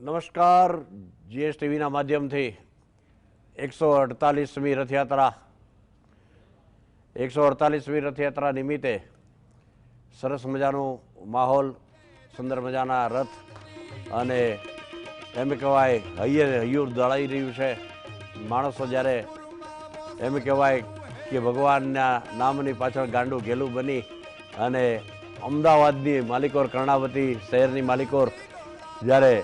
નમસ્કાર. જીએસ ટીવીના માધ્યમથી એકસો અડતાલીસમી રથયાત્રા. એકસો અડતાલીસમી રથયાત્રા નિમિત્તે સરસ મજાનો માહોલ, સુંદર મજાના રથ અને એમ કહેવાય હૈયે હૈયું દળાઈ રહ્યું છે. માણસો જ્યારે એમ કહેવાય કે ભગવાનના નામની પાછળ ગાંડું ઘેલું બની અને અમદાવાદની માલિકોર કર્ણાવતી શહેરની માલિકોર જ્યારે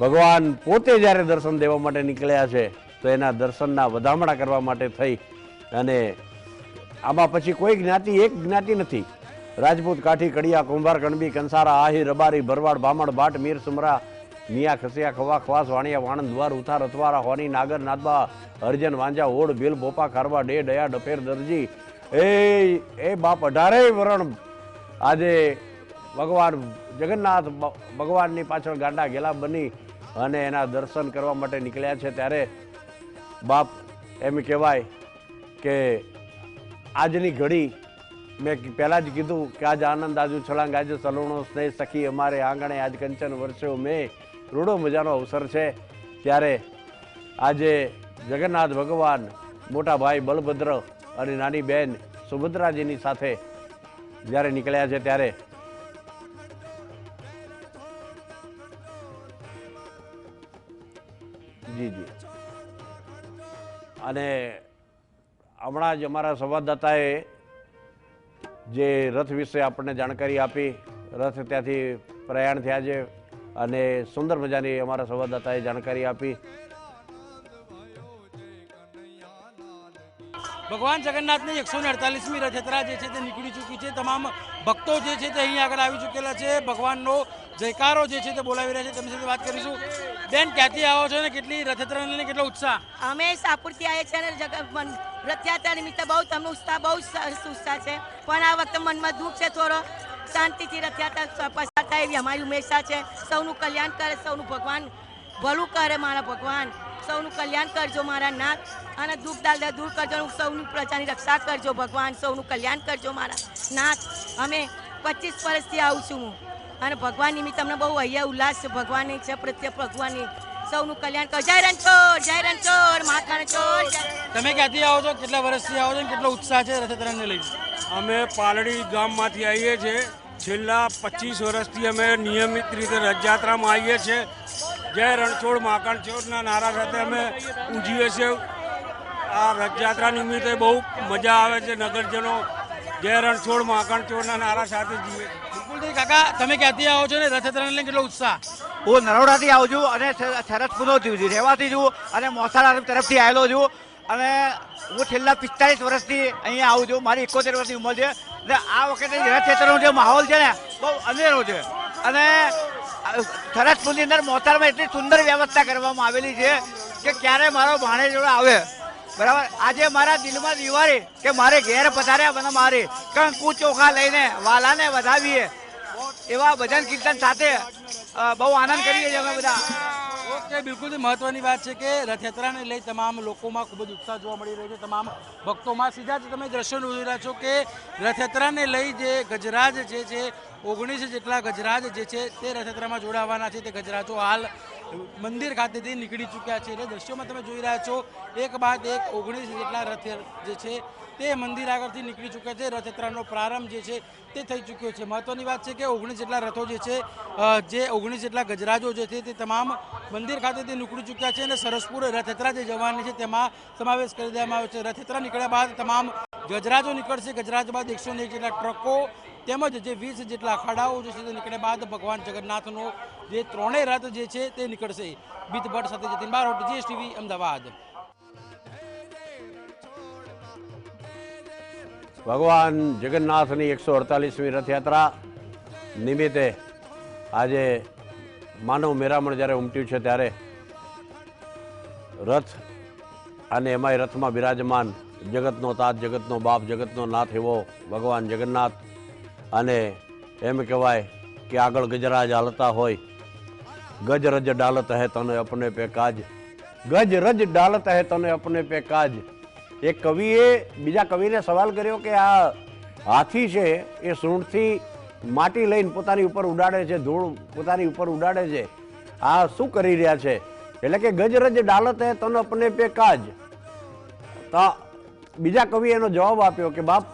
ભગવાન પોતે જ્યારે દર્શન દેવા માટે નીકળ્યા છે, તો એના દર્શનના વધામણા કરવા માટે થઈ અને આમાં પછી કોઈ જ્ઞાતિ, એક જ્ઞાતિ નથી. રાજપૂત, કાઠી, કડિયા, કુંભાર, કણબી, કંસારા, આહી, રબારી, ભરવાડ બામણ ભાટ, મીર, સુમરા, મિયા, ખસિયા, ખવા, ખવાસ, વાણિયા, વાણંદ, દ્વાર, ઉથાર, અથવારા, હોની, નાગર, નાદબા હરજન વાંજા ઓડ ભીલ, બોપા, ખારવા, ડે, ડયા, ડફેર, દરજી. એ એ બાપ અઢારેય વરણ. આજે ભગવાન જગન્નાથ ભગવાનની પાછળ ગાંડા ગેલા બની અને એના દર્શન કરવા માટે નીકળ્યા છે ત્યારે બાપ એમ કહેવાય કે આજની ઘડી મેં પહેલાં જ કીધું કે આજ આનંદ, આજુ છલાંગ આજે સલુણો સ્નેહ સખી અમારે આંગણે, આજ કંચન વર્ષો મેં રૂડો મજાનો અવસર છે. ત્યારે આજે જગન્નાથ ભગવાન, મોટા ભાઈ બલભદ્ર અને નાની બહેન સુભદ્રાજીની સાથે જ્યારે નીકળ્યા છે ત્યારે જી જી. અને હમણાં જ અમારા સંવાદદાતાએ જે રથ વિશે આપણને જાણકારી આપી, રથ ત્યાંથી પ્રયાણ થયા છે અને સુંદર મજાની અમારા સંવાદદાતાએ જાણકારી આપી. ભગવાન જગન્નાથની એકસો ને અડતાલીસમી રથયાત્રા જે છે તે નીકળી ચૂકી છે. તમામ ભક્તો જે છે તે અહીં આગળ આવી ચૂકેલા છે. ભગવાનનો જયકારો જે છે તે બોલાવી રહ્યા છે. તેમની સાથે વાત કરીશું. બેન, ક્યાંથી આવો છો ને કેટલી રથયાત્રાને લઈને કેટલો ઉત્સાહ? અમે સાપુરથી આવ્યા છીએ અને રથયાત્રા નિમિત્તે બહુ, તમને ઉત્સાહ, બહુ સરસ ઉત્સાહ છે. પણ આ વખતે મનમાં દુઃખ છે થોડો. શાંતિથી રથયાત્રા પસાર થાય એવી અમારી ઉમેશા છે. સૌનું કલ્યાણ કરે, સૌનું ભગવાન ભલું કરે મારા ભગવાન. સૌનું કલ્યાણ કરજો મારા નાથ અને દુઃખ દાદા દૂર કરજો સૌની પ્રજાની રક્ષા કરજો ભગવાન. સૌનું કલ્યાણ કરજો મારા નાથ. અમે પચીસ વર્ષથી આવું છું હું. અને ભગવાન નિમિત્તે અમને બહુ અહીંયા ઉલ્લાસ છે. ભગવાનની છે પ્રત્યે ભગવાનની. સૌનું કલ્યાણ કરો. જય રણછોડ જય રણછોડ મહાત્મા રણછોડ તમે ક્યાંથી આવો છો? કેટલા વર્ષથી આવો છો? ને કેટલો ઉત્સાહ છે રથયાત્રાને લઈને? અમે પાલડી ગામમાંથી આવીએ છીએ. છેલ્લા પચીસ વર્ષથી અમે નિયમિત રીતે રથયાત્રામાં આવીએ છીએ. જય રણછોડ માકણછોડના નારા સાથે અમે ઉજવીએ છીએ. આ રથયાત્રા નિમિત્તે બહુ મજા આવે છે. નગરજનો જય રણછોડ માકણછોડના નારા સાથે જીવે કાકા, તમે ક્યાંથી આવો ને? રથયાત્રાને લઈને કેટલો હું નરોડાથી આવું છું અને સરસપુરથી રહેવાથી છું અને મોસાળા તરફથી આવેલો છું. અને હું છેલ્લા પિસ્તાલીસ વર્ષથી અહીંયા આવું છું. મારી એકોતેર વર્ષની ઉંમર છે. અને આ વખતે રથયાત્રાનો જે માહોલ છે ને, બહુ અનેરો છે. અને સરસપુરની અંદર મોસાળમાં એટલી સુંદર વ્યવસ્થા કરવામાં આવેલી છે કે ક્યારે મારો ભાણે જોડે આવે બરાબર? આજે મારા દિલમાં દિવાળી કે મારે ઘેર પધાર્યા બધા મારે. કંકુ ચોખા લઈને વાલાને વધાવીએ. એવા ભજન કીર્તન સાથે બહુ આનંદ કરીએ છીએ અમે બધા. ઓકે, બિલકુલ મહત્વની વાત છે કે રથયાત્રાને લઈ તમામ લોકોમાં ખૂબ જ ઉત્સાહ જોવા મળી રહ્યો છે. તમામ ભક્તોમાં સીધા જ તમે દ્રશ્યો જોઈ રહ્યા છો કે રથયાત્રાને લઈ જે ગજરાજ જે છે, ઓગણીસ જેટલા ગજરાજ જે છે, તે રથયાત્રામાં જોડાવાના છે. તે ગજરાજો હાલ મંદિર ખાતેથી નીકળી ચૂક્યા છે. એટલે દ્રશ્યોમાં તમે જોઈ રહ્યા છો, એક બાદ એક ઓગણીસ જેટલા રથ જે છે, તે મંદિર આગળથી નીકળી ચૂક્યા છે. રથયાત્રાનો પ્રારંભ જે છે, તે થઈ ચૂક્યો છે. મહત્વની વાત છે કે ઓગણીસ જેટલા રથો જે છે જે ઓગણીસ જેટલા ગજરાજો જે છે, તે તમામ મંદિર ખાતેથી નીકળી ચૂક્યા છે અને સરસપુર રથયાત્રા જે જવાની છે, તેમાં સમાવેશ કરી દેવામાં આવ્યો છે. રથયાત્રા નીકળ્યા બાદ તમામ ગજરાજો નીકળશે, ગજરાજ બાદ એકસો ને જેટલા ટ્રકો તેમજ જે વીસ જેટલા અખાડાઓ જે છે તે નીકળ્યા બાદ ભગવાન જગન્નાથનો જે ત્રણેય રથ જે છે તે નીકળશે. બીત ભટ્ટ સાથે જતીન બારોટ જીએસટીવી અમદાવાદ. ભગવાન જગન્નાથની એકસો અડતાલીસમી રથયાત્રા નિમિત્તે આજે માનવ મેરામણ જ્યારે ઉમટ્યું છે ત્યારે રથ અને એમાંય રથમાં બિરાજમાન જગતનો તાત, જગતનો બાપ, જગતનો નાથ એવો ભગવાન જગન્નાથ. અને એમ કહેવાય કે આગળ ગજરાજ હાલતા હોય, ગજરજ ડાલત હે તને અપને પે કાજ. ગજરજ ડાલત હે તને અપને પે કાજ. એ કવિએ, બીજા કવિને સવાલ કર્યો કે આ હાથી છે એ સૂંઢથી માટી લઈને પોતાની ઉપર ઉડાડે છે, ધૂળ પોતાની ઉપર ઉડાડે છે. આ શું કરી રહ્યા છે? એટલે કે ગજરજ ડાલત હે તન અપને પે કાજ. તો બીજા કવિએ એનો જવાબ આપ્યો કે, બાપ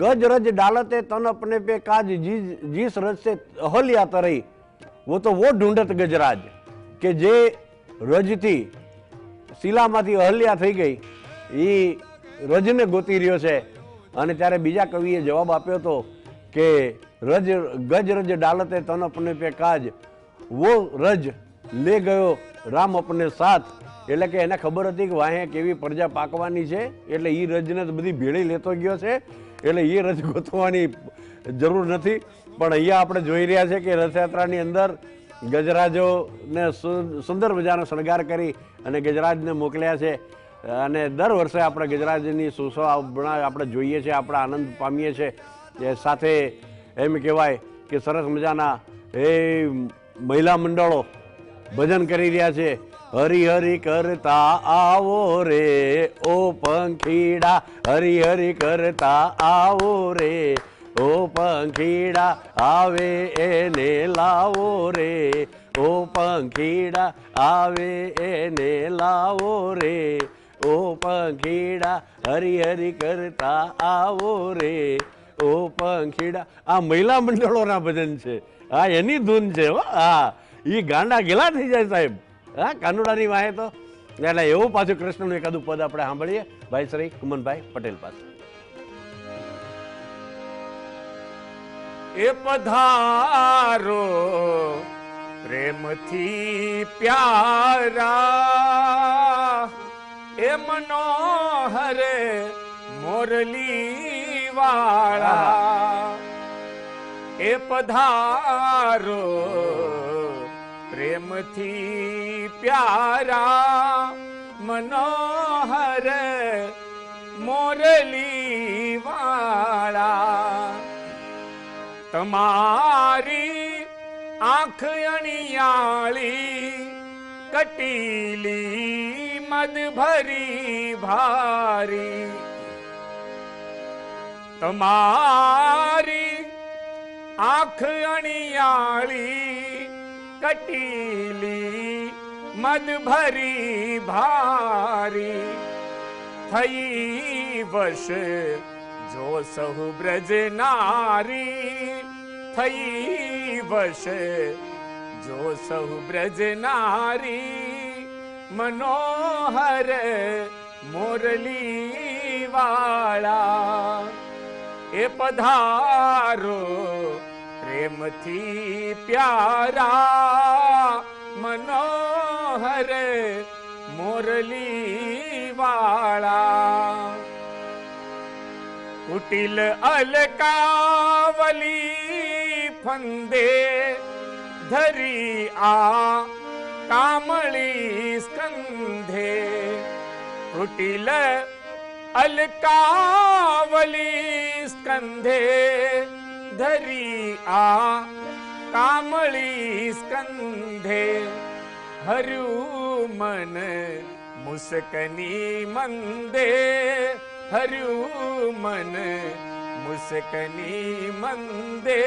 ગજ રજ ડાલતે તન અપને પે કાજ જીજ, જીસ રજ સે અહલ્યા તરઈ વો તો વો ઢૂંઢત ગજરાજ, કે જે રજથી શિલામાંથી અહલ્યા થઈ ગઈ એ રજને ગોતી રહ્યો છે. અને ત્યારે બીજા કવિએ જવાબ આપ્યો હતો કે, રજ ગજ રજ ડાલતે તન અપને પે કાજ, વો રજ લે ગયો રામ અપને સાથ. એટલે કે એને ખબર હતી કે વાહે કેવી પ્રજા પાકવાની છે. એટલે એ રજને બધી ભેળી લેતો ગયો છે. એટલે એ રજ ગોતવાની જરૂર નથી. પણ અહીંયા આપણે જોઈ રહ્યા છે કે રથયાત્રાની અંદર ગજરાજોને સુંદર મજાનો શણગાર કરી અને ગજરાજને મોકલ્યા છે. અને દર વર્ષે આપણે ગજરાજની સુશોભના આપણે જોઈએ છીએ આપણે આનંદ પામીએ છીએ સાથે એમ કહેવાય કે સરસ મજાના એ મહિલા મંડળો ભજન કરી રહ્યા છે. હરી હરી કરતા આવો રે, ઓ પંખીડા. હરી હરી કરતા આવો રે, ઓ પંખીડા, આવે એને લાવો રે. ઓ પંખીડા, આવે એને લાવો રે. ઓ પંખીડા હરી હરી કરતા આવો રે. ઓ પંખીડા, આ મહિલા મંડળોના ભજન છે. હા એની ધૂન છે હા. એ ગાંડા ગેલા થઈ જાય સાહેબ. હા કાનુડાની વાહે તો. એટલે એવું પાછું કૃષ્ણનું એકાદું પદ આપણે સાંભળીએ. ભાઈ શ્રી કુમનભાઈ પટેલ પાસે. એ પધારો પ્રેમથી પ્યારા. એ મનોહર મોરલી વાળા એ પધારો પ્રેમથી પ્યારા મનોહર મોરલી વાળા તમારી આંખ અણિયાળી, કટીલી મદ ભરી ભારી. તમારી આંખ અણિયાળી કટીલી મદ ભરી ભારી થઈ વશ જો સહુ બ્રજ નારી થઈ વશ જો સહુ બ્રજ નારી મનોહર મોરલી વાળા એ પધારો પ્રેમથી પ્યારા મનોહર મોરલી વાળા કુટિલ અલકાવલી ફંદે ધરી આ કામળી સ્કંધે. કુટિલ અલકાવલી સ્કંધે धरी आ कामळी स्कन्धे हरि मन मुस्की मन्दे हरि मन मुस्की मन्दे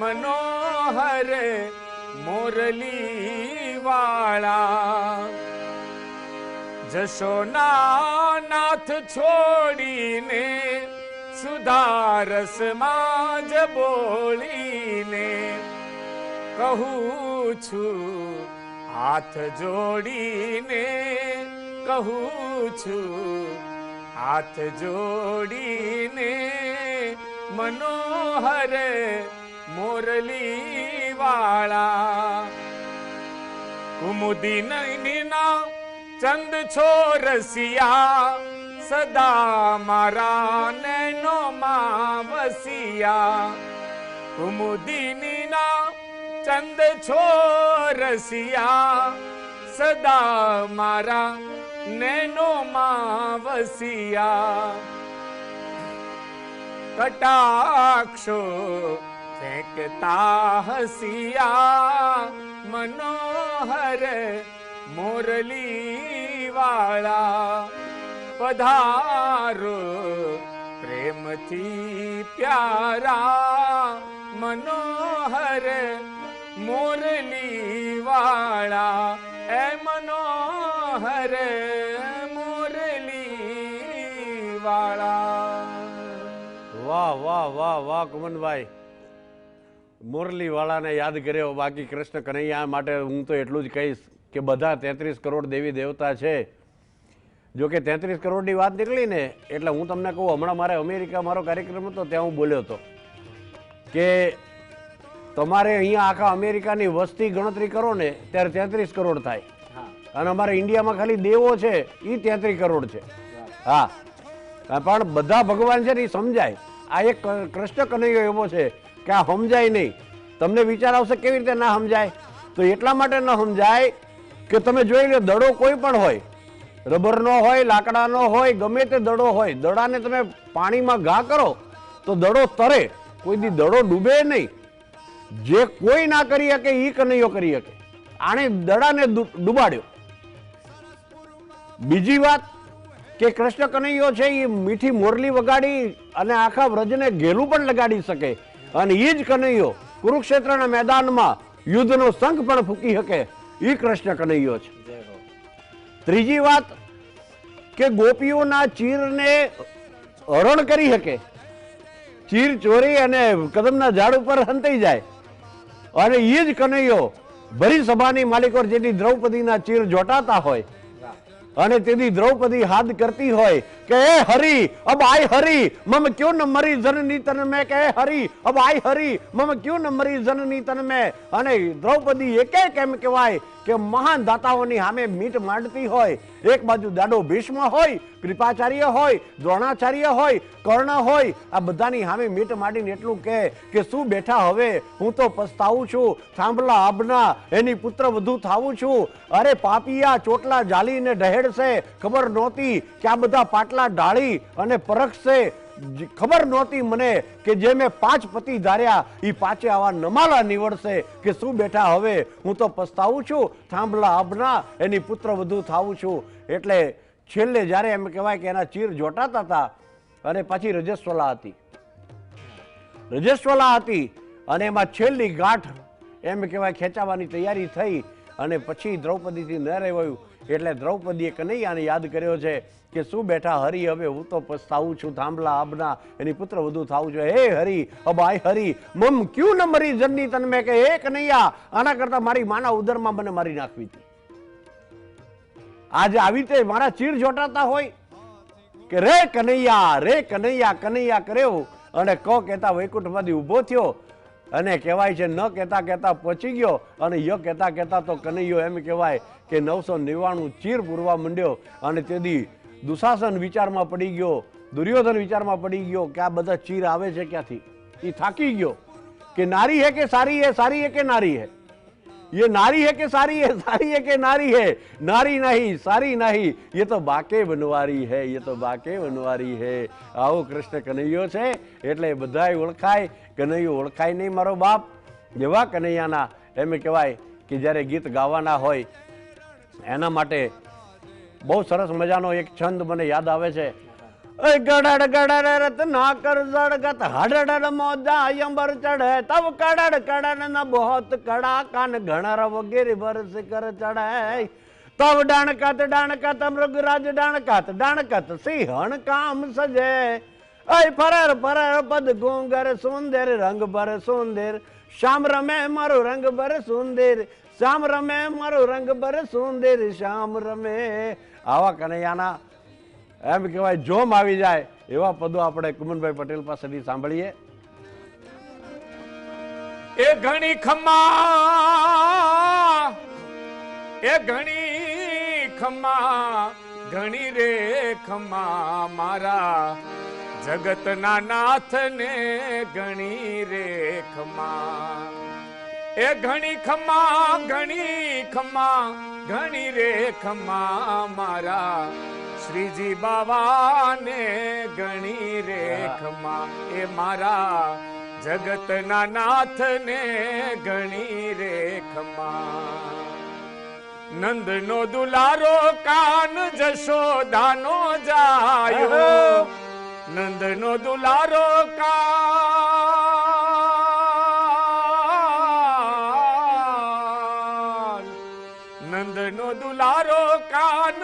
मनोहर मोरली वा यशो नाथ छोडिने સુધારસમાં જ બોલીને કહું છું, હાથ જોડીને કહું છું, હાથ જોડીને મનોહર મોરલી વાળા કુમુદી નૈનીના ચંદ છો રસિયા સદા મારા નૈનો માં વસિયા કુમુદીનીના ચંદ છો રસિયા સદા મારા નૈનો માં વસિયા કટાક્ષો ફેંકતા હસિયા. મનોહર મોરલી વાળા પધારો. પ્રેમથી પ્યારા, મનોહર મોરલીવાળા એ મનોહર મુરલી વાળા. વાહ વાહ વાહ વાહ, કુમનભાઈ. મુરલીવાળાને યાદ કર્યો. બાકી કૃષ્ણ કનૈયા માટે હું તો એટલું જ કહીશ કે બધા તેત્રીસ કરોડ દેવી દેવતા છે. જો કે તેત્રીસ કરોડની વાત નીકળી ને એટલે હું તમને કહું હમણાં મારે અમેરિકા મારો કાર્યક્રમ હતો ત્યાં હું બોલ્યો હતો કે તમારે અહીંયા આખા અમેરિકાની વસ્તી ગણતરી કરો ને ત્યારે તેત્રીસ કરોડ થાય. અને અમારે ઇન્ડિયામાં ખાલી દેવો છે એ તેત્રીસ કરોડ છે. હા. પણ બધા ભગવાન છે ને એ સમજાય. આ એક કૃષ્ણ કનૈયો એવો છે કે આ સમજાય નહીં. તમને વિચાર આવશે કેવી રીતે ના સમજાય? તો એટલા માટે ન સમજાય કે તમે જોઈ લો દડો કોઈ પણ હોય રબરનો હોય, લાકડાનો હોય, ગમે તે દડો હોય, દડાને તમે પાણીમાં ઘા કરો, તો દડો તરે. કોઈ દડો ડૂબે નહીં. જે કોઈ ના કરી શકે એ કનૈયો કરી શકે. આણે દડાને ડૂબાડ્યો. બીજી વાત કે કૃષ્ણ કનૈયો છે એ મીઠી મોરલી વગાડી અને આખા વ્રજને ઘેલું પણ લગાડી શકે. અને એ જ કનૈયો કુરુક્ષેત્રના મેદાનમાં યુદ્ધનો શંખ પણ ફૂંકી શકે. એ કૃષ્ણ કનૈયો છે. ત્રીજી વાત કે ગોપીઓના ચીરને હરણ કરી શકે. ચીર ચોરી અને કદમના ઝાડ ઉપર હંતાઈ જાય. અને એ જ કનૈયો ભરી સભાની માલિકો જેની દ્રૌપદીના ચીર જોટાતા હોય અને તેથી દ્રૌપદી હાથ કરતી હોય કે એ હરી, અબ આય હરી, મમ ક્યો ન મરી જનની તન મેં? કે હરી, અબ આય હરી, મમ ક્યો ન મરી જનની તન મેં? અને દ્રૌપદી એકે કેમ કહેવાય કે મહાન દાતાઓની સામે મીટ માંડતી હોય એક બાજુ દાડો ભીષ્મ હોય, કૃપાચાર્ય હોય, દ્રોણાચાર્ય હોય, કર્ણ હોય, આ બધાની સામે મીટ માંડીને એટલું કહે કે શું બેઠા હવે? હું તો પસ્તાવું છું. થાંભલા આબના એની પુત્ર વધુ થાવું છું. અરે પાપિયા, ચોટલા જાલીને ઢહેડશે ખબર નહોતી કે આ બધા પાટલા ઢાળી અને પરખશે. ખબર નહોતી મને કે જે મેં પાંચ પતિ ધાર્યા એ પાંચે આવા નમાલા નીવડશે કે શું બેઠા હવે? હું તો પસ્તાવું છું, થાંભલા આબના એની પુત્ર વધુ થાવું છું. એટલે છેલ્લે જ્યારે એમ કહેવાય કે એના ચીર જોટાતા હતા, અને પાછી રજસ્વલા હતી. રજસ્વલા હતી, અને એમાં છેલ્લી ગાંઠ એમ કહેવાય ખેંચાવાની તૈયારી થઈ, અને પછી દ્રૌપદીથી ન રહેવાયું એટલે દ્રૌપદીએ કનૈયાને યાદ કર્યો છે કે શું બેઠા હરી? હવે હું તો પસ્તાવું છું. થાંભલા, આબના, એની પુત્ર વધુ થાવું છે હે હરી અબાય હરી, મમ ક્યુ ન મરી જનની તન કે હે કનૈયા, આના કરતા મારી માના ઉદરમાં મને મારી નાખવી હતી આજે આવી રીતે મારા ચીર જોટાતા હોય કે રે કનૈયા રે કનૈયા કનૈયા કર્યો. અને ક કહેતા વૈકુંઠમાંથી ઊભો થયો. અને કહેવાય છે ન કહેતા કહેતા પહોંચી ગયો અને ય કહેતા કહેતા તો કનૈયો એમ કહેવાય કે નવસો નિવાણું ચીર પૂરવા માંડ્યો અને તેથી દુશાસન વિચારમાં પડી ગયો દુર્યોધન વિચારમાં પડી ગયો કે આ બધા ચીર આવે છે ક્યાંથી એ થાકી ગયો કે નારી હે કે સારી હે સારી હે કે નારી હે ये नारी है कि सारी है सारी है कि नारी है नारी नहीं सारी नहीं ये તો બાકે બનવારી है ये તો બાકે બનવારી है આવો કૃષ્ણ કનૈયો છે એટલે બધાય ઓળખાય કનૈયું ઓળખાય નહીં મારો બાપ. જેવા કનૈયાના એમ કહેવાય કે જ્યારે ગીત ગાવાના હોય, એના માટે બહુ સરસ મજાનો એક છંદ મને યાદ આવે છે. ગડડ ગડડ રતના કર જડગત હડડ મોજા અંબર ચડે તબ કડડ કડડ ન કડા કાન ઘણર વગેરે વરસ કર ચડે. તબ ડાણકત ડાણકત, મૃગરાજ ડાણકત ડાણકત સિંહણ કામ સજે ऐ ફરર ફરર, પદ ગોંગર સુંદર, રંગ બર સુંદર. શ્યામ રમે મારો રંગ બર સુંદર. શ્યામ રમે મારો રંગ બર સુંદર. શ્યામ રમે. આવા કનૈયાના એમ કહેવાય, જોમ આવી જાય એવા પદો આપણે કુમનભાઈ પટેલ પાસેથી સાંભળીએ. એ ઘણી ખમ્મા, એ ઘણી ખમ્મા, ઘણી રે ખમ્મા મારા. જગતના નાથ ને ઘણી રે ખમ્મા એ ઘણી ખમા ઘણી ખમા ઘણી રે મારા શ્રીજી બાવાને ઘણી રે ખમ્મા એ મારા જગતના નાથને ઘણી રે ખમ્મા નંદનો દુલારો કાન જશોદાનો જાયો. નંદનો દુલારો નંદનો દુલારો કાન,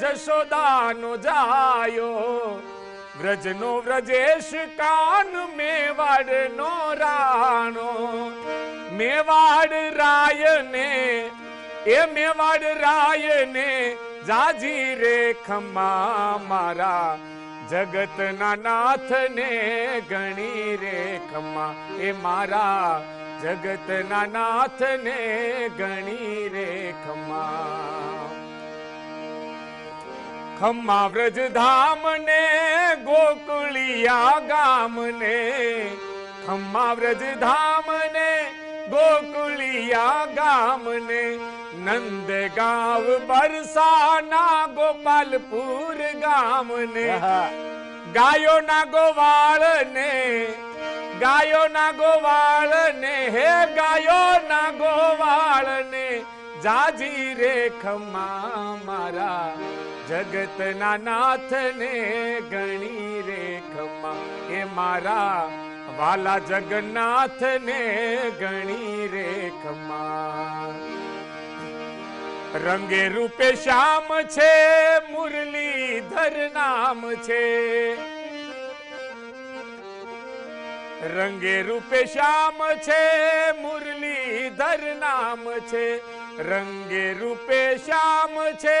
જશોદાનો જાયો. વ્રજનો વ્રજેશ કાન, મેવાડનો રાણો. મેવાડ રાયને, એ મેવાડ રાયને જાજી રે ખમા મારા જગતના નાથને ગણી રે ખમા એ મારા જગતના નાથને ગણી રે ખમા ખમ્મા વ્રજ ધામને ગોકુળિયા ગામને. ખમ્મા વ્રજ ધામને ગોકુળિયા ગામને નંદ ગાવ બરસાના ગોપાલપુર ગામને. ગાયો ના ગોવાળ ને ગાયો ના ગોવાળ ને હે ગાયો ના ગોવાળ ને જાજી રે ખમા મારા જગતના નાથ ને ગણી રે ખમા એ મારા વાલા જગન્નાથ ને ગણી રેખમાં રંગે રૂપે શ્યામ છે, મુરલીધર નામ છે. રંગે રૂપે શ્યામ છે, મુરલીધર નામ છે. રંગે રૂપે શ્યામ છે.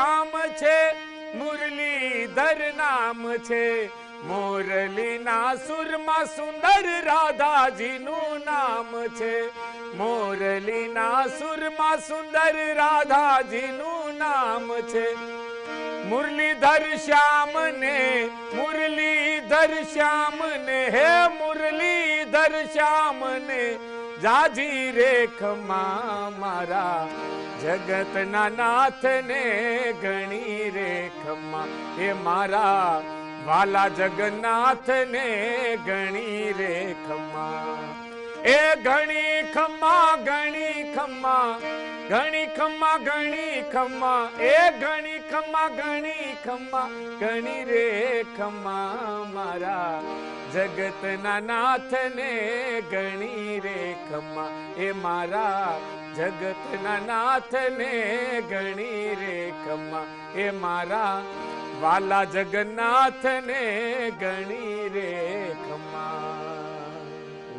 શ્યામ છે, મુરલીધર નામ છે. મોરલીના સુરમાં સુંદર રાધાજીનું નામ છે. મોરલીના સુરમાં સુંદર રાધાજીનું નામ છે. મુરલીધર શ્યામ ને મુરલીધર શ્યામ ને હે મુરલીધર શ્યામ ને જાજી રે ખમા મારા જગતના નાથ ને ગણી રે એ મારા વાલા જગન્નાથ ને ગણી રે ખમા એ ગણી ખમા ગણી ખમા ગણી ખમા ગણી ખમા એ ગણી ખમા ગણી ખમા ગણી રે ખમા મારા જગતના નાથ ને ગણી રે ખમા એ મારા જગતના નાથ ને ગણી રે ખમા એ મારા વાલા જગન્નાથ ને ગણી રે ખમા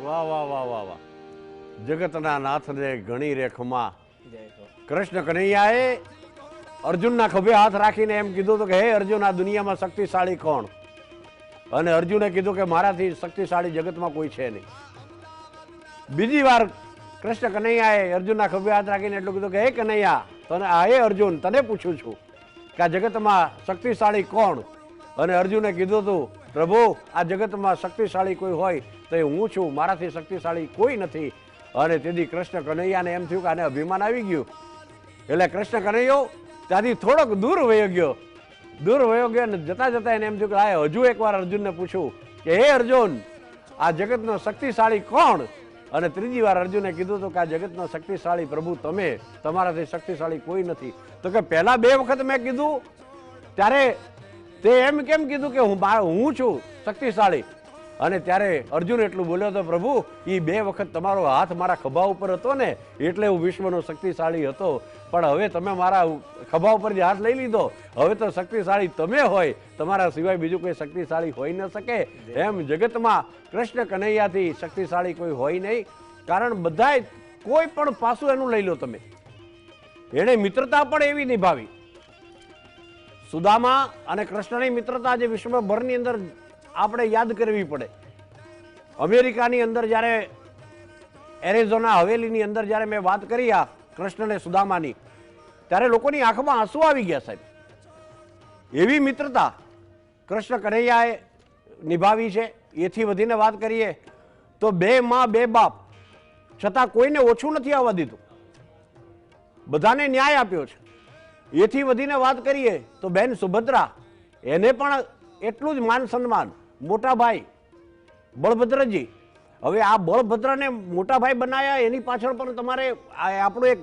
વાહ વાહ વાહ વાહ વાહ. જગતના નાથને ઘણી રેખમાં કૃષ્ણ કનૈયાએ અર્જુનના ખભે હાથ રાખીને એમ કીધું હતું કે હે અર્જુન આ દુનિયામાં શક્તિશાળી કોણ? અને અર્જુને કીધું કે મારાથી શક્તિશાળી જગતમાં કોઈ છે નહીં. બીજી વાર કૃષ્ણ કનૈયાએ અર્જુનના ખભે હાથ રાખીને એટલું કીધું કે હે કનૈયા તને આ હે અર્જુન તને પૂછું છું કે આ જગતમાં શક્તિશાળી કોણ? અને અર્જુને કીધું હતું પ્રભુ આ જગતમાં શક્તિશાળી કોઈ હોય તો એ હું છું, મારાથી શક્તિશાળી કોઈ નથી. અને તેથી કૃષ્ણ કનૈયાને એમ થયું કે આને અભિમાન આવી ગયું. એટલે કૃષ્ણ કનૈયો ત્યાંથી થોડોક દૂર વયો ગયો. દૂર વયો ગયો અને જતાં જતાં એને એમ થયું કે આ હજુ એકવાર અર્જુનને પૂછું કે, હે અર્જુન, આ જગતનો શક્તિશાળી કોણ? અને ત્રીજી વાર અર્જુને કીધું હતું કે, આ જગતનો શક્તિશાળી પ્રભુ તમે, તમારાથી શક્તિશાળી કોઈ નથી. તો કે પહેલાં બે વખત મેં કીધું, ત્યારે તે એમ કેમ કીધું કે હું હું છું શક્તિશાળી? અને ત્યારે અર્જુન એટલું બોલ્યો હતો, પ્રભુ એ બે વખત તમારો હાથ મારા ખભા ઉપર હતો ને, એટલે હું વિશ્વનો શક્તિશાળી હતો. પણ હવે તમે મારા ખભા ઉપરથી હાથ લઈ લીધો, હવે તો શક્તિશાળી તમે હોય. તમારા સિવાય બીજું કોઈ શક્તિશાળી હોઈ ન શકે. એમ જગતમાં કૃષ્ણ કનૈયાથી શક્તિશાળી કોઈ હોય નહીં. કારણ બધાય કોઈ પણ પાસું એનું લઈ લો તમે. એણે મિત્રતા પણ એવી નિભાવી. સુદામા અને કૃષ્ણની મિત્રતા જે વિશ્વભરની અંદર આપણે યાદ કરવી પડે. અમેરિકાની અંદર જ્યારે, એરેઝોના હવેલીની અંદર જ્યારે મેં વાત કરી આ કૃષ્ણ અને સુદામાની, ત્યારે લોકોની આંખમાં આંસુ આવી ગયા સાહેબ. એવી મિત્રતા કૃષ્ણ કનૈયાએ નિભાવી છે. એથી વધીને વાત કરીએ તો બે માં, બે બાપ, છતાં કોઈને ઓછું નથી આવવા દીધું. બધાને ન્યાય આપ્યો છે. એથી વધીને વાત કરીએ તો બેન સુભદ્રા, એને પણ એટલું જ માન સન્માન મોટા ભાઈ બળભદ્રજી. હવે આ બળભદ્રને મોટા ભાઈ બનાયા એની પાછળ પણ તમારે આપણું એક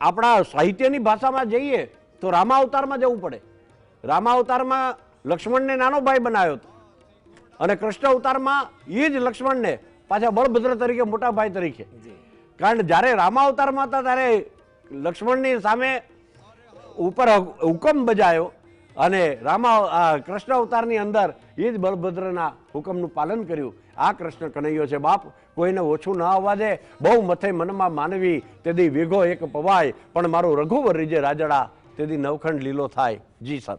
આપણા સાહિત્યની ભાષામાં જઈએ તો રામાવતારમાં જવું પડે. રામાવતારમાં લક્ષ્મણને નાનો ભાઈ બનાવ્યો હતો. અને કૃષ્ણ અવતારમાં એ જ લક્ષ્મણને પાછા બળભદ્ર તરીકે મોટા ભાઈ તરીકે. કારણ જ્યારે રામાવતારમાં હતા ત્યારે લક્ષ્મણની સામે ઉપર હુકમ બજાયો. અને રામા કૃષ્ણ અવતારની અંદર એ જ બળભદ્રના હુકમનું પાલન કર્યું. આ કૃષ્ણ કનૈયો છે, બાપ, કોઈને ઓછું ન આવવા દે. બહુ મથે મનમાં માનવી, તેદી વેઘો એક પવાય, પણ મારું રઘુવર રીજે રાજડા, તેદી નવખંડ લીલો થાય. જી સર.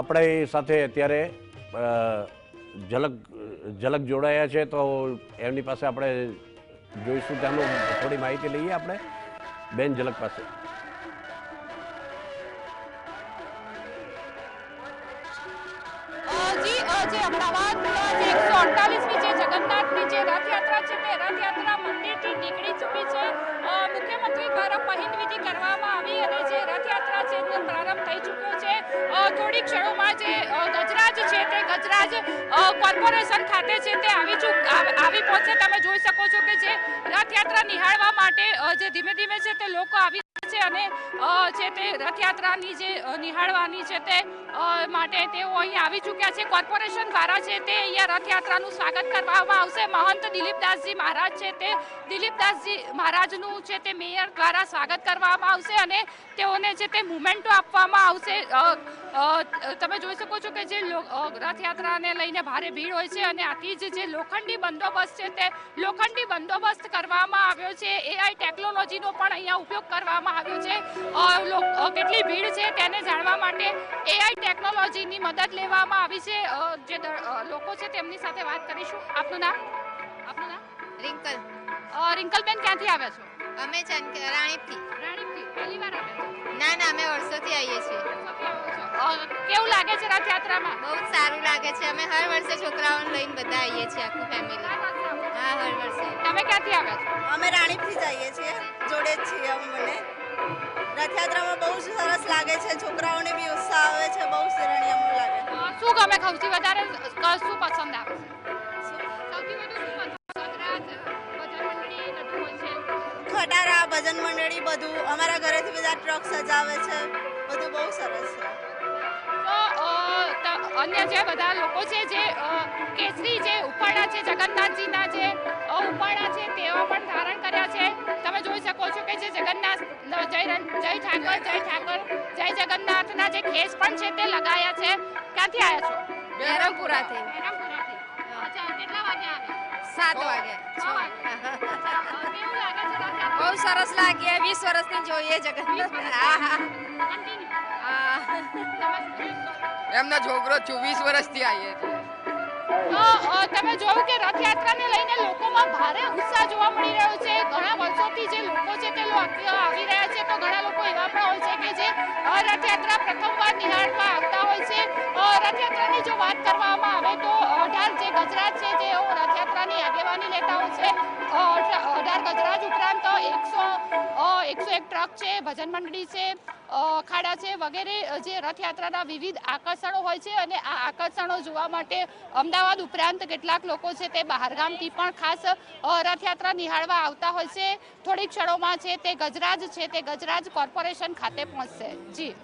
આપણે સાથે અત્યારે ઝલક ઝલક જોડાયા છે, તો એમની પાસે આપણે જોઈશું ત્યાંનું થોડી માહિતી લઈએ આપણે. બેન, ઝલક પાસે. કોર્પોરેશન ખાતે છે તે આવી ચૂક આવી પહોંચે તમે જોઈ શકો છો કે જે રથયાત્રા નિહાળવા માટે જે ધીમે ધીમે છે તે લોકો આવી છે અને જે તે રથયાત્રાની જે નિહાળવાની છે તે માટે તેઓ અહીં આવી ચૂક્યા છે. કોર્પોરેશન દ્વારા છે તે અહીંયા રથયાત્રાનું સ્વાગત કરવામાં આવશે. મહંત દિલીપદાસજી મહારાજ છે તે, દિલીપદાસજી મહારાજનું છે તે મેયર દ્વારા સ્વાગત કરવામાં આવશે અને તેઓને છે તે મુમેન્ટો આપવામાં આવશે. તમે જોઈ શકો છો કે જે રથયાત્રાને લઈને ભારે ભીડ હોય છે અને આથી જ જે લોખંડી બંદોબસ્ત છે તે લોખંડી બંદોબસ્ત કરવામાં આવ્યો છે. એઆઈ ટેકનોલોજીનો પણ અહીંયા ઉપયોગ કરવામાં આવ્યો છે. કેટલી ભીડ છે તેને જાણવા માટે એઆઈ ટેકનોલોજીની મદદ લેવામાં આવી છે. જે લોકો છે તેમની સાથે વાત કરીશું. આપનું નામ? આપનું નામ? રિંકલ. રિંકલબેન ક્યાંથી આવ્યા છો? અમે રાણીપથી. રાણીપથી. પહેલી વાર આવ્યા ના ના અમે વર્ષોથી આવીએ છીએ. કેવું લાગે છે રથયાત્રામાં? બહુ જ સારું લાગે છે. અમે હર વર્ષે છોકરાઓને લઈને બધા આવીએ છીએ આખું ફેમિલી હા હર વર્ષે. તમે ક્યાંથી આવ્યા છો? અમે રાણીપથી જઈએ છીએ. જોડે જ છીએ અમે મને રથયાત્રામાં બહુ જ સરસ લાગે છે. છોકરાઓને બી ઉત્સાહ આવે છે. બહુ શરણીયમ લાગે. શું ગમે? સૌથી વધારે શું પસંદ આવે ખટારા ભજન મંડળી બધું. અમારા ઘરેથી બધા ટ્રક સજાવે છે. બધું બહુ સરસ છે. તો અન્ય જે બધા લોકો છે જે કેસરી જે ઉપાડા છે જગન્નાથજીના જે ઉપાડા છે તેઓ પણ ધારણ કર્યા છે. તમે જોઈ શકો છો કે જે જગન્નાથ જય જય ઠાકર જય ઠાકર જય જગન્નાથના જે ખેસ પણ છે તે લગાયા છે. ક્યાંથી આવ્યા છો? બહેરામપુરાથી બહેરામપુરાથી. અચ્છા કેટલા વાગે આવ્યા સાત વાગે? બહુ સરસ લાગે. વીસ વર્ષથી જોઈએ જગન્નાથ. એમના છોકરો ચોવીસ વર્ષથી આવીએ છીએ તમે જોયું કે રથયાત્રાને લઈને લોકોમાં ભારે ઉત્સાહ જોવા મળી રહ્યો છે. ઘણા વર્ષોથી જે લોકો છે તે આવી રહ્યા છે. તો ઘણા લોકો એવા પણ હોય છે કે જે રથયાત્રા પ્રથમવાર નિહાળવા આવતા હોય છે. રથયાત્રાની જો વાત કરવામાં આવે તો અઢાર જે ગજરાજ છે તેઓ રથયાત્રાની આગેવાની લેતા હોય છે. અઢાર ગજરાજ ઉપરાંત એકસો એકસો એક ટ્રક છે ભજન મંડળી છે અખાડા છે વગેરે જે રથયાત્રાના વિવિધ આકર્ષણો હોય છે અને આ આકર્ષણો જોવા માટે અમદાવાદ ઉપરાંત કેટલાક લોકો છે તે બહારગામથી પણ ખાસ રથયાત્રા નિહાળવા આવતા હોય છે. થોડીક ક્ષણોમાં છે તે ગજરાજ છે તે ગજરાજ કોર્પોરેશન ખાતે પહોંચશે. જી.